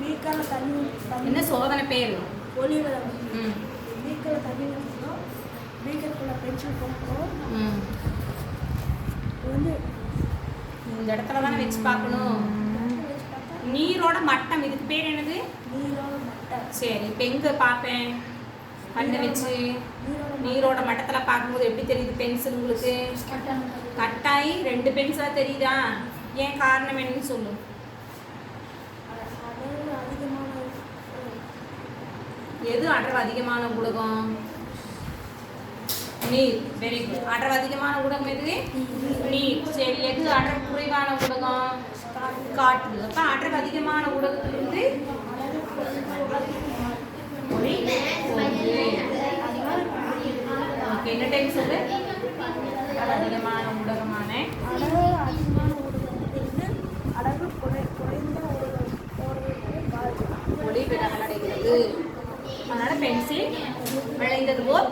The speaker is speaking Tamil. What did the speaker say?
வீக்கான தண்ணி என்ன சோதனை பேர்? ம். வீக்கில் தண்ணி ஊற்றணும் வீக்கத்துக்குள்ள பென்சில் போட்டோம் வந்து இந்த இடத்துல தானே வச்சு பார்க்கணும். நீரோட மட்டம் இதுக்கு பேர் என்னது? நீரோட மட்டை சரி இப்போ எங்கே பார்ப்பேன்? கண்ணு வச்சு நீரோட மட்டத்தில் பார்க்கும்போது எப்படி தெரியுது பென்சில் உங்களுக்கு? கட்டாயி ரெண்டு பென்சிலாக தெரியுதா? ஏன் காரணம் என்னன்னு சொல்லு. எது அடர்வு அதிகமான ஊடகம்? நீர். வெரி குட் அடர்வு அதிகமான ஊடகம் எது? நீர். சரி எது அடர்வு குறைவான ஊடகம்? காற்று. அப்போ அடர்வு அதிகமான ஊடகத்திலிருந்து என்ன டைம் சொல்லு அதிகமான ஊடகமான அளவு அதிகமான அளவு குறை குறைந்த ஒளி விலகல் அடைகிறது அதனால பென்சில் விளைந்தது போல்